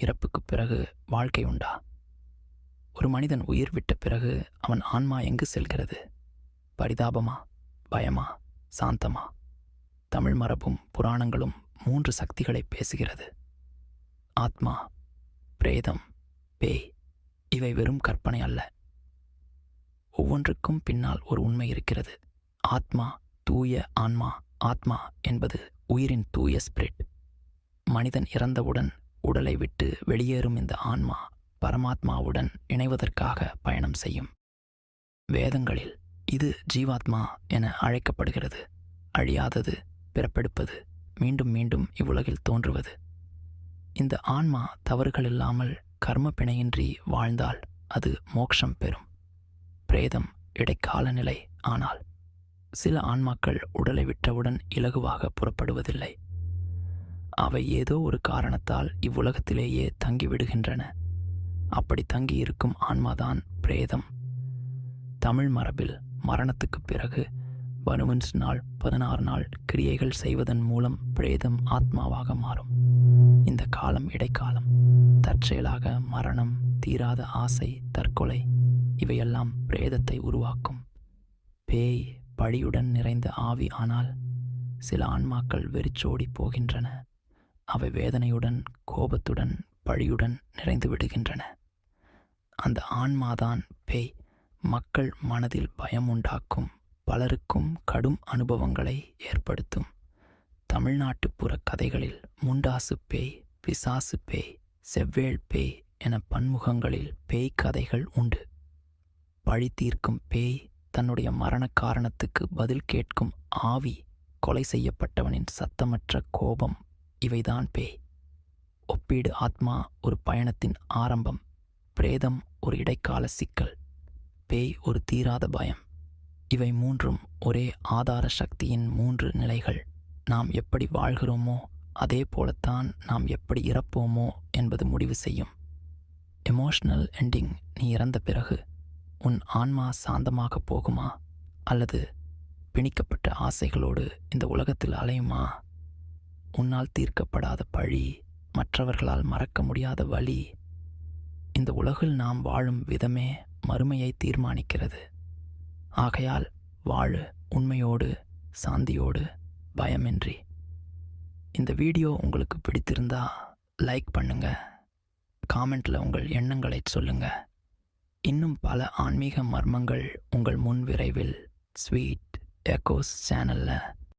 இறப்புக்குப் பிறகு வாழ்க்கை உண்டா? ஒரு மனிதன் உயிர் விட்ட பிறகு அவன் ஆன்மா எங்கு செல்கிறது? பரிதாபமா? பயமா? சாந்தமா? தமிழ் மரபும் புராணங்களும் மூன்று சக்திகளை பேசுகிறது. ஆத்மா பிரேதம் பேய் இவை வெறும் கற்பனை அல்ல. ஒவ்வொன்றுக்கும் பின்னால் ஒரு உண்மை இருக்கிறது. ஆத்மா தூய ஆன்மா ஆத்மா என்பது உயிரின் தூய ஸ்பிரிட் மனிதன் இறந்தவுடன் உடலை விட்டு வெளியேறும் இந்த ஆன்மா பரமாத்மாவுடன் இணைவதற்காக பயணம் செய்யும். வேதங்களில் இது ஜீவாத்மா என அழைக்கப்படுகிறது. அழியாதது பிறப்பெடுப்பது மீண்டும் மீண்டும் இவ்வுலகில் தோன்றுவது. இந்த ஆன்மா தவறுகள் இல்லாமல் கர்ம பிணையின்றி வாழ்ந்தால் அது மோட்சம் பெறும். பிரேதம் இடைக்கால நிலை ஆனால் சில ஆன்மாக்கள் உடலை விட்டவுடன் இலகுவாக புறப்படுவதில்லை. அவை ஏதோ ஒரு காரணத்தால் இவ்வுலகத்திலேயே தங்கிவிடுகின்றன. அப்படி தங்கி இருக்கும் ஆன்மாதான் பிரேதம். தமிழ் மரபில் மரணத்துக்குப் பிறகு பனுவன்ஸ் நாள் பதினாறு நாள் கிரியைகள் செய்வதன் மூலம் பிரேதம் ஆத்மாவாக மாறும். இந்த காலம் இடைக்காலம். தற்செயலாக மரணம் தீராத ஆசை தற்கொலை இவையெல்லாம் பிரேதத்தை உருவாக்கும். பேய் பழியுடன் நிறைந்த ஆவி ஆனால் சில ஆன்மாக்கள் வெறிச்சோடி போகின்றன. அவை வேதனையுடன் கோபத்துடன் பழியுடன் நிறைந்து விடுகின்றன. அந்த ஆன்மாதான் பேய். மக்கள் மனதில் பயம் உண்டாக்கும் பலருக்கும் கடும் அனுபவங்களை ஏற்படுத்தும். தமிழ்நாட்டுப்புற கதைகளில் முண்டாசு பேய் பிசாசு பேய் செவ்வேள் பேய் என பன்முகங்களில் பேய் கதைகள் உண்டு. பழி தீர்க்கும் பேய் தன்னுடைய மரண காரணத்துக்கு பதில் கேட்கும் ஆவி கொலை செய்யப்பட்டவனின் சத்தமற்ற கோபம் இவைதான் பேய். ஒப்பீடு ஆத்மா ஒரு பயணத்தின் ஆரம்பம் பிரேதம் ஒரு இடைக்கால சிக்கல் பேய் ஒரு தீராத பயம். இவை மூன்றும் ஒரே ஆதார சக்தியின் மூன்று நிலைகள். நாம் எப்படி வாழ்கிறோமோ அதே போலத்தான் நாம் எப்படி இறப்போமோ என்பது முடிவு செய்யும். எமோஷனல் எண்டிங் நீ இறந்த பிறகு உன் ஆன்மா சாந்தமாக போகுமா? அல்லது பிணிக்கப்பட்ட ஆசைகளோடு இந்த உலகத்தில் அலையுமா? உன்னால் தீர்க்கப்படாத பழி மற்றவர்களால் மறக்க முடியாத வழி. இந்த உலகில் நாம் வாழும் விதமே மறுமையை தீர்மானிக்கிறது. ஆகையால் வாழு உண்மையோடு சாந்தியோடு பயமின்றி. இந்த வீடியோ உங்களுக்கு பிடித்திருந்தா லைக் பண்ணுங்க. காமெண்டில் உங்கள் எண்ணங்களை சொல்லுங்க. இன்னும் பல ஆன்மீக மர்மங்கள் உங்கள் முன் விரைவில் ஸ்வீட் எக்கோஸ் சேனலில்